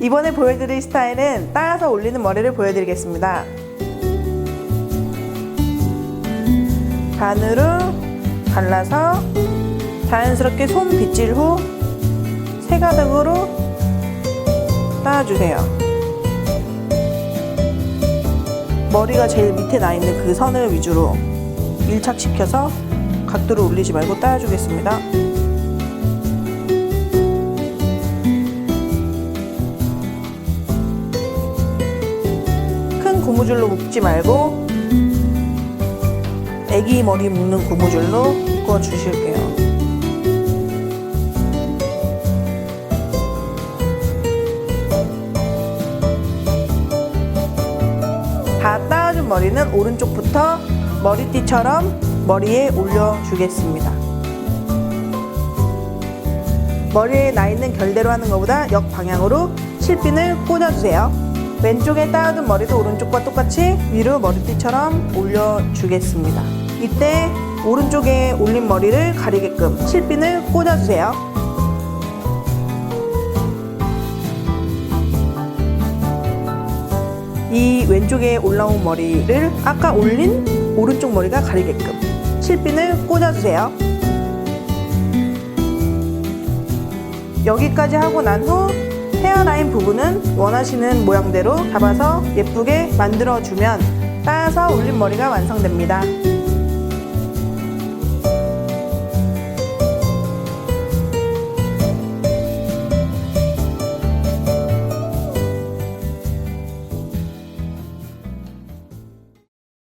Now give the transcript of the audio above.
이번에 보여드릴 스타일은 따라서 올리는 머리를 보여드리겠습니다. 반으로 갈라서 자연스럽게 손 빗질 후 세 가닥으로 따주세요. 머리가 제일 밑에 나 있는 그 선을 위주로 밀착시켜서 각도를 올리지 말고 따주겠습니다. 큰 고무줄로 묶지 말고 애기 머리 묶는 고무줄로 묶어 주실게요. 다 따준 머리는 오른쪽부터 머리띠처럼 머리에 올려주겠습니다. 머리에 나 있는 결대로 하는 것보다 역방향으로 실핀을 꽂아주세요. 왼쪽에 따둔 머리도 오른쪽과 똑같이 위로 머리띠처럼 올려주겠습니다. 이때 오른쪽에 올린 머리를 가리게끔 실핀을 꽂아주세요. 이 왼쪽에 올라온 머리를 아까 올린 오른쪽 머리가 가리게끔 실핀을 꽂아주세요. 여기까지 하고 난 후 헤어라인 부분은 원하시는 모양대로 잡아서 예쁘게 만들어주면 따서 올린 머리가 완성됩니다.